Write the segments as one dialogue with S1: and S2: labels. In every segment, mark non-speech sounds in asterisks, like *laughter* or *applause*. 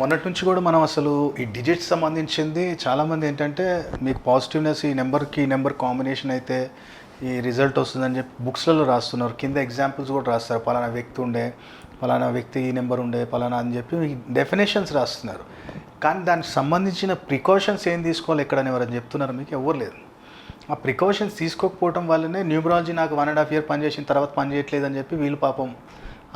S1: మొన్నటి నుంచి కూడా మనం అసలు ఈ డిజిట్స్ సంబంధించింది చాలామంది ఏంటంటే మీకు పాజిటివ్నెస్ ఈ నెంబర్కి ఈ నెంబర్ కాంబినేషన్ అయితే ఈ రిజల్ట్ వస్తుందని చెప్పి బుక్స్లలో రాస్తున్నారు. కింద ఎగ్జాంపుల్స్ కూడా రాస్తారు. పలానా వ్యక్తి ఉండే పలానా వ్యక్తి ఈ నెంబర్ ఉండే పలానా అని చెప్పి డెఫినేషన్స్ రాస్తున్నారు. కానీ దానికి సంబంధించిన ప్రికాషన్స్ ఏం తీసుకోవాలి ఎక్కడని ఎవరని చెప్తున్నారు మీకు ఎవరు లేదు ఆ ప్రికాషన్స్ తీసుకోకపోవడం వల్లనే న్యూమరాలజీ నాకు వన్ అండ్ హాఫ్ ఇయర్ పనిచేసిన తర్వాత పని చేయట్లేదు అని చెప్పి వీళ్ళు పాపం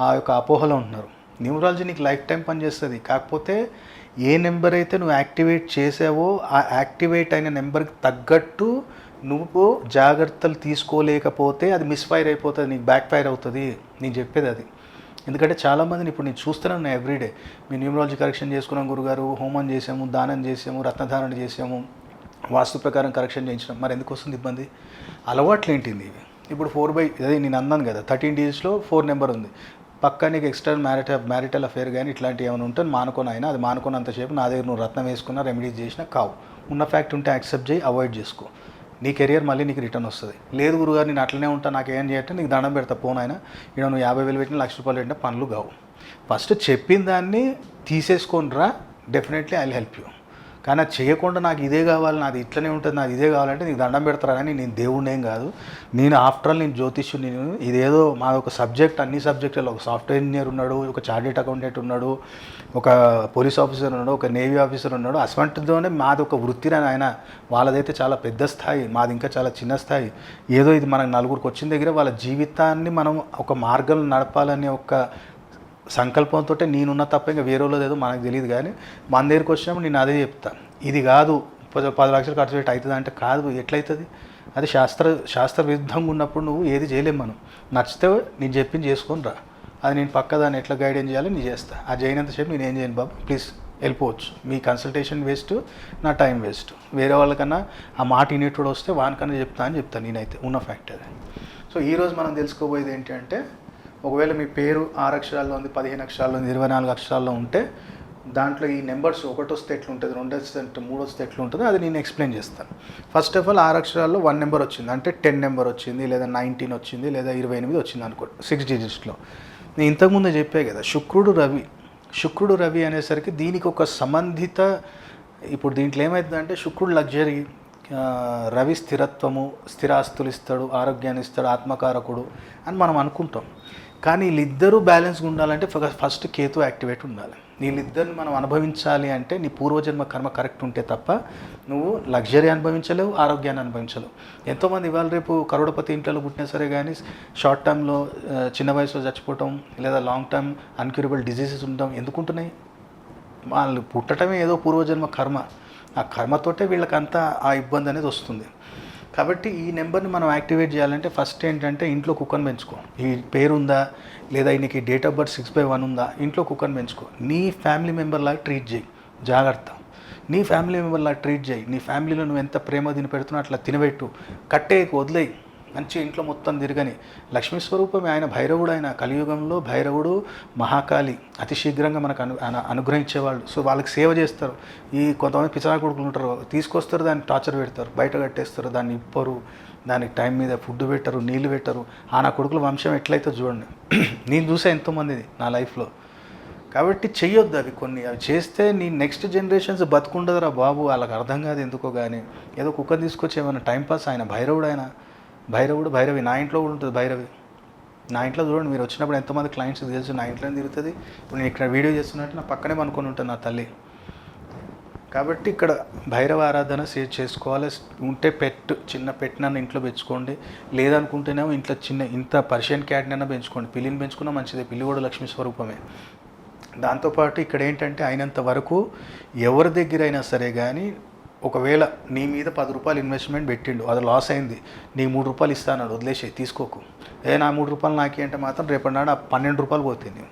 S1: ఆ యొక్క అపోహలో ఉంటున్నారు. న్యూమరాలజీ నీకు లైఫ్ టైం పనిచేస్తుంది కాకపోతే ఏ నెంబర్ అయితే నువ్వు యాక్టివేట్ చేసావో ఆ యాక్టివేట్ అయిన నెంబర్కి తగ్గట్టు నువ్వు జాగ్రత్తలు తీసుకోలేకపోతే అది మిస్ఫైర్ అయిపోతుంది నీకు బ్యాక్ ఫైర్ అవుతుంది. నేను చెప్పేది అది. ఎందుకంటే చాలామందిని ఇప్పుడు నేను చూస్తున్నాను ఎవ్రీడే మీ న్యూమరాలజీ కరెక్షన్ చేసుకున్నాం గురుగారు హోమం చేసాము దానం చేసాము రత్నధారణ చేసాము వాస్తు ప్రకారం కరెక్షన్ చేయించడం మరి ఎందుకు వస్తుంది ఇబ్బంది? అలవాట్లు ఏంటింది ఇవి? ఇప్పుడు ఫోర్ బై అదే నేను అన్నాను కదా థర్టీన్ డేస్లో ఫోర్ నెంబర్ ఉంది. పక్కా నీకు ఎక్స్ట్రా మ్యారిటల్ మ్యారిటల్ అఫేర్ కానీ ఇట్లాంటివి ఏమైనా ఉంటే మానుకొని అయినా అది మానుకున్నంతసేపు నా దగ్గర నువ్వు రత్నం వేసుకున్నా రెమెడీస్ చేసినా కావు. ఉన్న ఫ్యాక్ట్ ఉంటే యాక్సెప్ట్ చేయి అవాయిడ్ చేసుకో. నీ కెరియర్ మళ్ళీ నీకు రిటర్న్ వస్తుంది. లేదు గురుగారు నేను అట్లనే ఉంటా నాకు ఏం చేయంటే నీకు దండం పెడతా పోను అయినా. ఇక్కడ నువ్వు యాభై వేలు పెట్టిన లక్ష రూపాయలు పెట్టిన పనులు కావు. ఫస్ట్ చెప్పిన దాన్ని తీసేసుకొని రా డెఫినెట్లీ ఐ హెల్ప్ యూ కానీ అది చేయకుండా నాకు ఇదే కావాలి నాది ఇట్లనే ఉంటుంది నాది ఇదే కావాలంటే నీకు దండం పెడతారని కానీ నేను దేవుడినేం కాదు. నేను ఆఫ్టర్ ఆల్ నేను జ్యోతిష్యుని నేను ఇదేదో మా ఒక సబ్జెక్ట్ అన్ని సబ్జెక్టులో ఒక సాఫ్ట్వేర్ ఇంజనీర్ ఉన్నాడు ఒక చార్టెడ్ అకౌంటెంట్ ఉన్నాడు ఒక పోలీస్ ఆఫీసర్ ఉన్నాడు ఒక నేవీ ఆఫీసర్ ఉన్నాడు. అసవంటితోనే మాది ఒక వృత్తిని ఆయన వాళ్ళదైతే చాలా పెద్ద స్థాయి మాది ఇంకా చాలా చిన్న స్థాయి. ఏదో ఇది మనకు నలుగురికి వచ్చిన దగ్గర వాళ్ళ జీవితాన్ని మనం ఒక మార్గం నడపాలనే ఒక సంకల్పంతో నేనున్న తప్ప ఇంకా వేరే వాళ్ళు ఏదో మనకు తెలియదు కానీ మన దగ్గరికి వచ్చినప్పుడు నేను అదే చెప్తాను ఇది కాదు పది లక్షలు ఖర్చు పెట్టి అవుతుంది అంటే కాదు ఎట్లయితుంది? అది శాస్త్ర శాస్త్ర విరుద్ధంగా ఉన్నప్పుడు నువ్వు ఏది చేయలేము మనం. నచ్చితే నేను చెప్పింది చేసుకొని రా. అది నేను పక్క దాన్ని ఎట్లా గైడెన్స్ చేయాలో నేను చేస్తాను అది చేయనంతసేపు నేను ఏం చేయను బాబు ప్లీజ్ వెళ్ళిపోవచ్చు. మీ కన్సల్టేషన్ వేస్ట్ నా టైం వేస్ట్ వేరే వాళ్ళకన్నా ఆ మాట ఇనేటోడు వస్తే వానికన్నా చెప్తా అని చెప్తాను నేనైతే ఉన్న ఫ్యాక్ట్ అది. సో ఈరోజు మనం తెలుసుకోబోయేది ఏంటంటే ఒకవేళ మీ పేరు ఆరు అక్షరాల్లో ఉంది పదిహేను అక్షరాల్లో ఉంది ఇరవై నాలుగు అక్షరాల్లో ఉంటే దాంట్లో ఈ నెంబర్స్ ఒకటి వస్తే ఎట్లుంటుంది రెండు వస్తే అంటే మూడు వస్తే ఎట్లుంటుందో అది నేను ఎక్స్ప్లెయిన్ చేస్తాను. ఫస్ట్ ఆఫ్ ఆల్ ఆరు అక్షరాల్లో వన్ నెంబర్ వచ్చింది అంటే టెన్ నెంబర్ వచ్చింది లేదా నైన్టీన్ వచ్చింది లేదా ఇరవై ఎనిమిది వచ్చింది అనుకో సిక్స్ డిజిట్స్లో నేను ఇంతకుముందు చెప్పే కదా శుక్రుడు రవి. శుక్రుడు రవి అనేసరికి దీనికి ఒక సంబంధిత ఇప్పుడు దీంట్లో ఏమవుతుందంటే శుక్రుడు లగ్జరీ రవి స్థిరత్వము స్థిరాస్తులు ఇస్తాడు ఆరోగ్యాన్ని ఇస్తాడు ఆత్మకారకుడు అని మనం అనుకుంటాం. కానీ వీళ్ళిద్దరూ బ్యాలెన్స్గా ఉండాలంటే ఫ- ఫస్ట్ కేతు యాక్టివేట్ ఉండాలి. వీళ్ళిద్దరిని మనం అనుభవించాలి అంటే నీ పూర్వజన్మ కర్మ కరెక్ట్ ఉంటే తప్ప నువ్వు లగ్జరీ అనుభవించలేవు ఆరోగ్యాన్ని అనుభవించలేవు. ఎంతోమంది ఇవాళ రేపు కరోడపతి ఇంట్లో పుట్టినా సరే కానీ షార్ట్ టర్మ్లో చిన్న వయసులో చచ్చిపోవటం లేదా లాంగ్ టర్మ్ అన్క్యూరబుల్ డిజీజెస్ ఉండటం ఎందుకుంటున్నాయి? వాళ్ళు పుట్టడమే ఏదో పూర్వజన్మ కర్మ. ఆ కర్మతోటే వీళ్ళకంతా ఆ ఇబ్బంది అనేది వస్తుంది. కాబట్టి ఈ నెంబర్ని మనం యాక్టివేట్ చేయాలంటే ఫస్ట్ ఏంటంటే ఇంట్లో కుక్కను పెంచుకో. ఈ పేరు ఉందా లేదా నీకు date of birth six by one ఉందా? ఇంట్లో కుక్కను పెంచుకో. నీ ఫ్యామిలీ మెంబర్ లాగా ట్రీట్ చేయి. జాగ్రత్త. నీ ఫ్యామిలీ మెంబర్ లాగా ట్రీట్ చేయి. నీ ఫ్యామిలీలో నువ్వు ఎంత ప్రేమ తిని పెడుతున్నా అట్లా తినబెట్టు. కట్టేయకు వదిలేయి. మంచి ఇంట్లో మొత్తం తిరగని లక్ష్మీ స్వరూపమే. ఆయన భైరవుడు ఆయన కలియుగంలో భైరవుడు మహాకాళి. అతి శీఘ్రంగా మనకు అను అను- అనుగ్రహించేవాళ్ళు. సో వాళ్ళకి సేవ చేస్తారు. ఈ కొంతమంది పిచ్చరా కొడుకులు ఉంటారు. తీసుకొస్తారు దాన్ని టార్చర్ పెడతారు. బయట కట్టేస్తారు దాన్ని ఇప్పరు. దానికి టైం మీద ఫుడ్ పెట్టరు నీళ్ళు పెట్టరు. ఆ నా కొడుకుల వంశం ఎట్లయితే చూడండి. *clears throat* నేను చూసా ఎంతోమందిది నా లైఫ్లో. కాబట్టి చెయ్యొద్దు అవి కొన్ని. అవి చేస్తే నీ నెక్స్ట్ జనరేషన్స్ బతుకుండదురా బాబు. వాళ్ళకి అర్థం కాదు ఎందుకో కానీ ఏదో కుక్క తీసుకొచ్చి ఏమైనా టైంపాస్ ఆయన భైరవుడు ఆయన. భైరవుడు భైరవి నా ఇంట్లో కూడా ఉంటుంది భైరవి. నా ఇంట్లో చూడండి మీరు వచ్చినప్పుడు ఎంతమంది క్లయింట్స్ తెలుసు నా ఇంట్లోనే తిరుగుతుంది. ఇప్పుడు నేను ఇక్కడ వీడియో చేస్తున్నట్టు నా పక్కనే పనుకొని ఉంటుంది నా తల్లి. కాబట్టి ఇక్కడ భైరవ ఆరాధన సేవ్ చేసుకోవాలి. ఉంటే పెట్ చిన్న పెట్టినన్న ఇంట్లో పెంచుకోండి. లేదనుకుంటేనేమో ఇంట్లో చిన్న ఇంత పర్షియన్ క్యాట్నైనా పెంచుకోండి. పిల్లిని పెంచుకున్నా మంచిదే పిల్లి కూడా లక్ష్మీ స్వరూపమే. దాంతోపాటు ఇక్కడ ఏంటంటే అయినంత వరకు ఎవరి దగ్గర అయినా సరే కానీ ఒకవేళ నీ మీద పది రూపాయలు ఇన్వెస్ట్మెంట్ పెట్టిండు అది లాస్ అయింది నీ మూడు రూపాయలు ఇస్తాను వదిలేసే తీసుకోకు. ఏ నా మూడు రూపాయలు నాకే అంటే మాత్రం రేపటి నాడు ఆ పన్నెండు రూపాయలు పోతుంది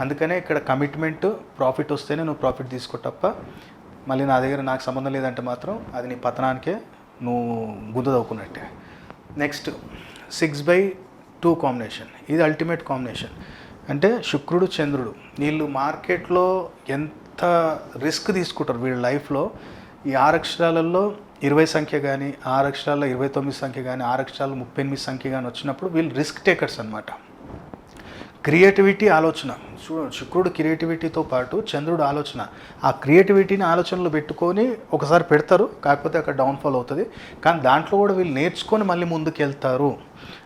S1: అందుకనే ఇక్కడ కమిట్మెంట్ ప్రాఫిట్ వస్తేనే నువ్వు ప్రాఫిట్ తీసుకో తప్ప మళ్ళీ నా దగ్గర నాకు సంబంధం లేదంటే మాత్రం అది నీ పతనానికే నువ్వు గుద్దదవుకున్నట్టే next six by two combination ఇది అల్టిమేట్ కాంబినేషన్ అంటే శుక్రుడు చంద్రుడు వీళ్ళు మార్కెట్లో ఎంత రిస్క్ తీసుకుంటారు వీళ్ళ లైఫ్లో ఈ ఆరు అక్షరాలలో ఇరవై సంఖ్య కానీ ఆరు అక్షరాల్లో ఇరవై తొమ్మిది సంఖ్య కానీ ఆరు అక్షరాలు ముప్పై ఎనిమిది సంఖ్య కానీ వచ్చినప్పుడు వీళ్ళు రిస్క్ టేకర్స్ అనమాట క్రియేటివిటీ ఆలోచన. శు- శుక్రుడు క్రియేటివిటీతో పాటు చంద్రుడు ఆలోచన. ఆ క్రియేటివిటీని ఆలోచనలు పెట్టుకొని ఒకసారి పెడతారు కాకపోతే అక్కడ డౌన్ఫాల్ అవుతుంది. కానీ దాంట్లో కూడా వీళ్ళు నేర్చుకొని మళ్ళీ ముందుకు వెళ్తారు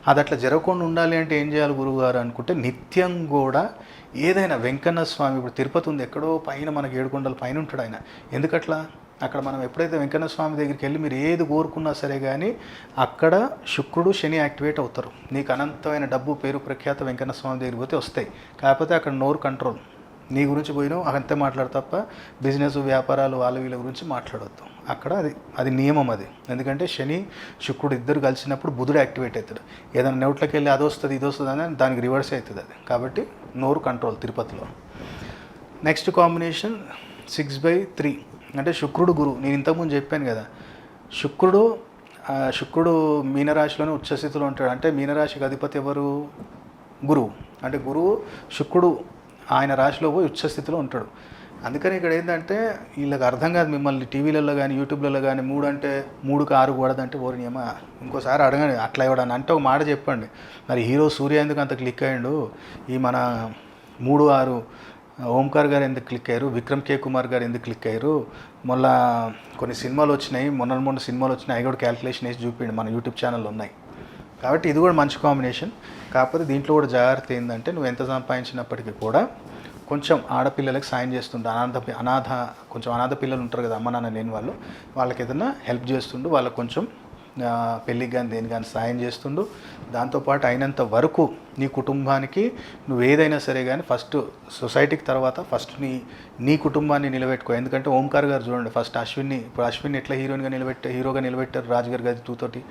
S1: అది అట్లా జరగకుండా ఉండాలి అంటే ఏం చేయాలి గురువుగారు అనుకుంటే నిత్యం కూడా ఏదైనా వెంకన్న స్వామి ఇప్పుడు తిరుపతి ఉంది ఎక్కడో పైన మనకి ఏడుకొండల పైన ఉంటాడు ఆయన. ఎందుకట్లా? అక్కడ మనం ఎప్పుడైతే వెంకన్న స్వామి దగ్గరికి వెళ్ళి మీరు ఏది కోరుకున్నా సరే కానీ అక్కడ శుక్రుడు శని యాక్టివేట్ అవుతారు. నీకు అనంతమైన డబ్బు పేరు ప్రఖ్యాత వెంకన్న స్వామి దగ్గరికి పోతే వస్తాయి. కాకపోతే అక్కడ నోరు కంట్రోల్. నీ గురించి పోయినావు అంతే మాట్లాడు తప్ప బిజినెస్ వ్యాపారాలు వాళ్ళ వీళ్ళ గురించి మాట్లాడవద్దు అక్కడ అది అది నియమం అది. ఎందుకంటే శని శుక్రుడు ఇద్దరు కలిసినప్పుడు బుధుడు యాక్టివేట్ అవుతాడు. ఏదైనా నోట్లోకి వెళ్ళి అది వస్తుంది ఇది వస్తుంది అని దానికి రివర్స్ అవుతుంది అది. కాబట్టి నోరు కంట్రోల్ తిరుపతిలో. Next combination six by three. అంటే శుక్రుడు గురు. నేను ఇంతకుముందు చెప్పాను కదా. శుక్రుడు శుక్రుడు మీనరాశిలోనే ఉచ్చస్థితిలో ఉంటాడు. అంటే మీనరాశికి అధిపతి ఎవరు? గురువు. అంటే గురువు శుక్రుడు ఆయన రాశిలో పోయి ఉచ్చస్థితిలో ఉంటాడు. అందుకని ఇక్కడ ఏంటంటే వీళ్ళకి అర్థం కాదు మిమ్మల్ని టీవీలలో కానీ యూట్యూబ్లలో కానీ మూడు అంటే మూడుకి ఆరు కూడదంటే ఓరి నియమ ఇంకోసారి అడగండి అట్లా ఇవ్వడానికి అంటే ఒక మాట చెప్పండి. మరి హీరో సూర్య ఎందుకు అంత క్లిక్ అయ్యిండు? ఈ మన మూడు ఆరు ఓంకార్ గారు ఎందుకు క్లిక్ అయ్యారు? విక్రమ్ కే కుమార్ గారు ఎందుకు క్లిక్ అయ్యారు? మళ్ళా కొన్ని సినిమాలు వచ్చినాయి. మొన్న మొన్న సినిమాలు వచ్చినాయి. అవి కూడా క్యాల్కులేషన్ వేసి చూపించండి. మన యూట్యూబ్ ఛానల్ ఉన్నాయి. కాబట్టి ఇది కూడా మంచి కాంబినేషన్ కాకపోతే దీంట్లో కూడా జాగ్రత్త ఏంటంటే నువ్వు ఎంత సంపాదించినప్పటికీ కూడా కొంచెం ఆడపిల్లలకి సాయం చేస్తుండు. అనాథ అనాథ కొంచెం అనాథ పిల్లలు ఉంటారు కదా అమ్మ నాన్న లేని వాళ్ళు. వాళ్ళకి ఏదైనా హెల్ప్ చేస్తుండు. వాళ్ళకి కొంచెం పెళ్ళికి కానీ దేని కానీ సాయం చేస్తుండు. దాంతోపాటు అయినంత వరకు నీ కుటుంబానికి నువ్వు ఏదైనా సరే కానీ ఫస్ట్ సొసైటీకి తర్వాత ఫస్ట్ నీ నీ కుటుంబాన్ని నిలబెట్టుకో. ఎందుకంటే ఓంకార్ గారు చూడండి ఫస్ట్ అశ్విన్ని ఇప్పుడు అశ్విన్ ఎట్లా హీరోయిన్గా నిలబెట్టారు హీరోగా నిలబెట్టారు రాజుగారి గది టూ తోటి.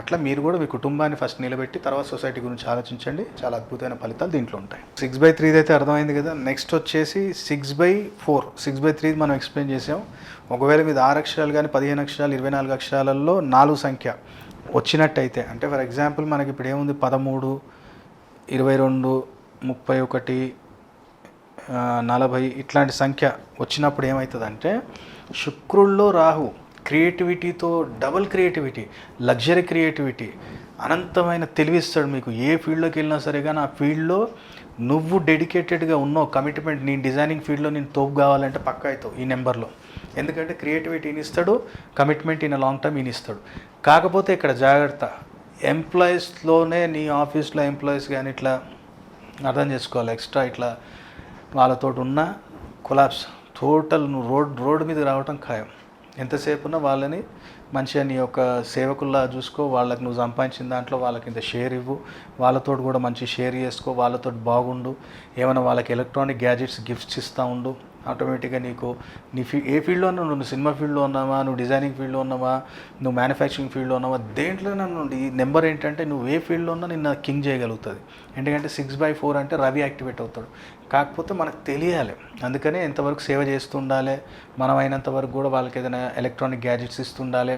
S1: అట్లా మీరు కూడా మీ కుటుంబాన్ని ఫస్ట్ నిలబెట్టి తర్వాత సొసైటీ గురించి ఆలోచించండి. చాలా అద్భుతమైన ఫలితాలు దీంట్లో ఉంటాయి. సిక్స్ బై త్రీది అయితే అర్థమైంది కదా. నెక్స్ట్ వచ్చేసి six by four six by three మనం ఎక్స్ప్లెయిన్ చేసాం. ఒకవేళ మీద ఆరు అక్షరాలు కానీ పదిహేను అక్షరాలు ఇరవై నాలుగు అక్షరాలలో నాలుగు సంఖ్య వచ్చినట్టయితే అంటే ఫర్ ఎగ్జాంపుల్ మనకి ఇప్పుడు ఏముంది? పదమూడు ఇరవై రెండు ముప్పై ఒకటి నలభై ఇట్లాంటి సంఖ్య వచ్చినప్పుడు ఏమవుతుందంటే శుక్రుల్లో రాహు క్రియేటివిటీతో డబుల్ క్రియేటివిటీ లగ్జరీ క్రియేటివిటీ అనంతమైన తెలివిస్తాడు మీకు. ఏ ఫీల్డ్లోకి వెళ్ళినా సరే కానీ ఆ ఫీల్డ్లో నువ్వు డెడికేటెడ్గా ఉన్నావు. కమిట్మెంట్ నీ డిజైనింగ్ ఫీల్డ్లో నేను తోపు కావాలంటే పక్క అవుతావు ఈ నెంబర్లో. ఎందుకంటే క్రియేటివిటీ ఈయన ఇస్తాడు కమిట్మెంట్ ఇన్ లాంగ్ టర్మ్ ఈయన ఇస్తాడు కాకపోతే ఇక్కడ జాగ్రత్త ఎంప్లాయీస్లోనే నీ ఆఫీస్లో ఎంప్లాయీస్ కానీ ఇట్లా అర్థం చేసుకోవాలి ఎక్స్ట్రా ఇట్లా వాళ్ళతో ఉన్న కొలాప్స్ టోటల్ నువ్వు రోడ్ రోడ్డు మీద రావటం ఖాయం. ఎంతసేపు ఉన్నా వాళ్ళని మంచిగా నీ యొక్క సేవకుల్లా చూసుకో వాళ్ళకి నువ్వు సంపాదించిన దాంట్లో వాళ్ళకి ఇంత షేర్ ఇవ్వు వాళ్ళతో కూడా మంచి షేర్ చేసుకో వాళ్ళతో బాగుండు ఏమైనా వాళ్ళకి ఎలక్ట్రానిక్ గ్యాజెట్స్ గిఫ్ట్స్ ఇస్తూ ఉండు ఆటోమేటిక్గా నీకు నీ ఫీ ఏ ఫీల్డ్లో ఉన్నావు నువ్వు సినిమా ఫీల్డ్లో ఉన్నావా నువ్వు డిజైనింగ్ ఫీల్డ్లో ఉన్నావా నువ్వు మ్యానుఫ్యాక్చరింగ్ ఫీల్డ్లో ఉన్నావా దేంట్లో నుండి ఈ నెంబర్ ఏంటంటే నువ్వు ఏ ఫీల్డ్లో ఉన్నా నిన్న కింగ్ చేయగలుగుతుంది. ఎందుకంటే సిక్స్ బై ఫోర్ అంటే రవి యాక్టివేట్ అవుతాడు. కాకపోతే మనకు తెలియాలి. అందుకనే ఎంతవరకు సేవ చేస్తుండాలి మనం అయినంత వరకు కూడా వాళ్ళకి ఏదైనా ఎలక్ట్రానిక్ గ్యాజెట్స్ ఇస్తుండాలి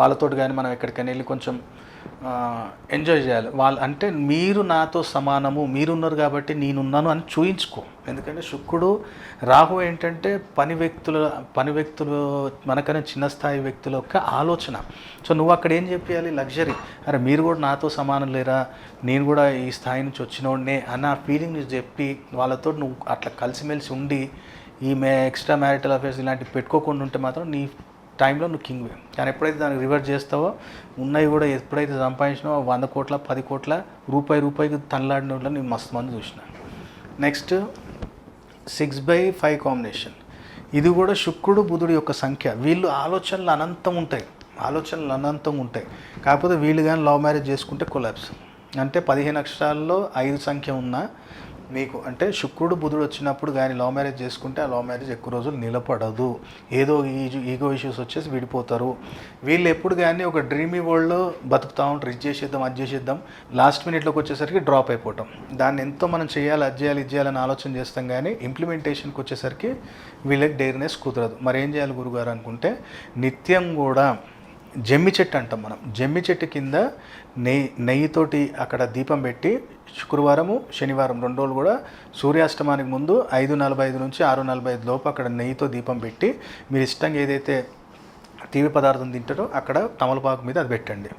S1: వాళ్ళతోటి కానీ మనం ఎక్కడికైనా వెళ్ళి కొంచెం ఎంజాయ్ చేయాలి. వాళ్ళు అంటే మీరు నాతో సమానము మీరున్నారు కాబట్టి నేనున్నాను అని చూయించుకో. ఎందుకంటే శుక్రుడు రాహు ఏంటంటే పని వ్యక్తుల పని వ్యక్తులు మనకన్నా చిన్న స్థాయి వ్యక్తుల యొక్క ఆలోచన. సో నువ్వు అక్కడ ఏం చెప్పాలి లగ్జరీ అరే మీరు కూడా నాతో సమానం లేరా? నేను కూడా ఈ స్థాయి నుంచి వచ్చినోడినే అన్న ఫీలింగ్ చెప్పి వాళ్ళతో నువ్వు అట్లా కలిసిమెలిసి ఉండి ఈ మే ఎక్స్ట్రా మ్యారిటల్ అఫేర్స్ ఇలాంటివి పెట్టుకోకుండా ఉంటే మాత్రం నీ టైంలో నువ్వు కింగ్వే కానీ ఎప్పుడైతే దానికి రివర్స్ చేస్తావో ఉన్నాయి కూడా ఎప్పుడైతే సంపాదించినావో వంద కోట్ల పది కోట్ల రూపాయి రూపాయికి తనలాడిన వాళ్ళని నేను మస్తు మంది చూసిన. Next six by five combination ఇది కూడా శుక్రుడు బుధుడు యొక్క సంఖ్య. వీళ్ళు ఆలోచనలు అనంతం ఉంటాయి. ఆలోచనలు అనంతం ఉంటాయి. కాకపోతే వీళ్ళు కానీ లవ్ మ్యారేజ్ చేసుకుంటే కొలాబ్స్ అంటే పదిహేను అక్షరాల్లో ఐదు సంఖ్య ఉన్నా మీకు అంటే శుక్రుడు బుధుడు వచ్చినప్పుడు కానీ లవ్ మ్యారేజ్ చేసుకుంటే ఆ లవ్ మ్యారేజ్ ఎక్కువ రోజులు నిలబడదు. ఏదో ఈజు ఈగో ఇష్యూస్ వచ్చేసి విడిపోతారు. వీళ్ళు ఎప్పుడు కానీ ఒక డ్రీమీ వరల్డ్లో బతుకుతా ఉంటారు ఇది చేసేద్దాం అది చేసేద్దాం లాస్ట్ మినిట్లోకి వచ్చేసరికి డ్రాప్ అయిపోవటం. దాన్ని ఎంతో మనం చేయాలి అది చేయాలి ఇది చేయాలని ఆలోచన చేస్తాం కానీ ఇంప్లిమెంటేషన్కి వచ్చేసరికి వీళ్ళకి డేర్నెస్ కుదరదు. మరి ఏం చేయాలి గురుగారు అనుకుంటే నిత్యం కూడా జమ్మి చెట్టు అంటాం మనం. జమ్మి చెట్టు కింద నెయ్యి నెయ్యితోటి అక్కడ దీపం పెట్టి శుక్రవారము శనివారం రెండు రోజులు కూడా సూర్యాస్తమానికి ముందు ఐదు నలభై ఐదు నుంచి ఆరు నలభై ఐదు లోపు అక్కడ నెయ్యితో దీపం పెట్టి మీరు ఇష్టంగా ఏదైతే తీపి పదార్థం తింటారో అక్కడ తమలపాకు మీద అది పెట్టండి.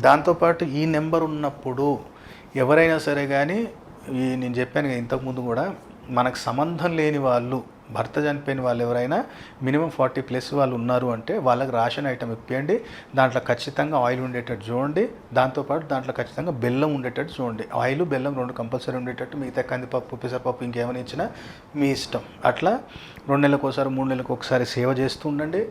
S1: దాంతోపాటు ఈ నెంబర్ ఉన్నప్పుడు ఎవరైనా సరే కానీ ఈ నేను చెప్పాను ఇంతకుముందు కూడా మనకు సంబంధం లేని వాళ్ళు భర్త చనిపోయిన వాళ్ళు ఎవరైనా మినిమం ఫార్టీ ప్లస్ వాళ్ళు ఉన్నారు అంటే వాళ్ళకి రాషన్ ఐటమ్ ఇప్పియండి దాంట్లో ఖచ్చితంగా ఆయిల్ ఉండేటట్టు చూడండి దాంతోపాటు దాంట్లో ఖచ్చితంగా బెల్లం ఉండేటట్టు చూడండి. ఆయిల్ బెల్లం రెండు కంపల్సరీ ఉండేటట్టు మిగతా కందిపప్పు పెసరపప్పు ఇంకేమైనా ఇచ్చినా మీ ఇష్టం. అట్లా రెండు నెలలకు ఒకసారి మూడు నెలలకు ఒకసారి సేవ చేస్తూ ఉండండి.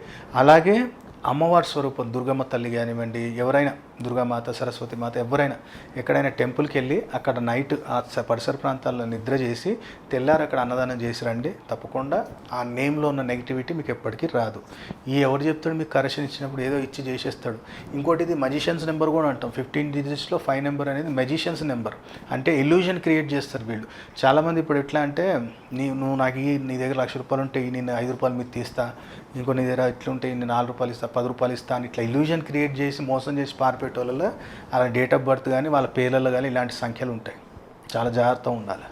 S1: అలాగే అమ్మవారి స్వరూపం దుర్గమ్మ తల్లి కానివ్వండి ఎవరైనా దుర్గామాత సరస్వతి మాత ఎవరైనా ఎక్కడైనా టెంపుల్కి వెళ్ళి అక్కడ నైట్ ఆ పరిసర ప్రాంతాల్లో నిద్ర చేసి తెల్లారు అక్కడ అన్నదానం చేసి రండి. తప్పకుండా ఆ నేమ్లో ఉన్న నెగిటివిటీ మీకు ఎప్పటికీ రాదు. ఈ ఎవరు చెప్తాడు మీకు కరెక్షన్ ఇచ్చినప్పుడు ఏదో ఇచ్చి చేసేస్తాడు. ఇంకోటి ఇది మజిషియన్స్ నెంబర్ కూడా అంటాం. ఫిఫ్టీన్ డిజిట్స్లో ఫైవ్ నెంబర్ అనేది మెజిషియన్స్ నెంబర్ అంటే ఇల్యూజన్ క్రియేట్ చేస్తారు వీళ్ళు. చాలామంది ఇప్పుడు ఎట్లా అంటే నీ నువ్వు నాకు ఈ నీ దగ్గర లక్ష రూపాయలు ఉంటే నేను ఐదు రూపాయలు మీకు తీస్తా. ఇంకో నీ దగ్గర ఇట్లుంటే నేను నాలుగు రూపాయలు ఇస్తా. ఇస్తా పది రూపాయలు ఇస్తా అని ఇట్లా ఇల్యూజన్ క్రియేట్ చేసి మోసం చేసి పారిపెట్టే వాళ్ళలో అలా డేట్ ఆఫ్ బర్త్ కానీ వాళ్ళ పేర్లలో కానీ ఇలాంటి సంఖ్యలు ఉంటాయి. చాలా జాగ్రత్తగా ఉండాలి.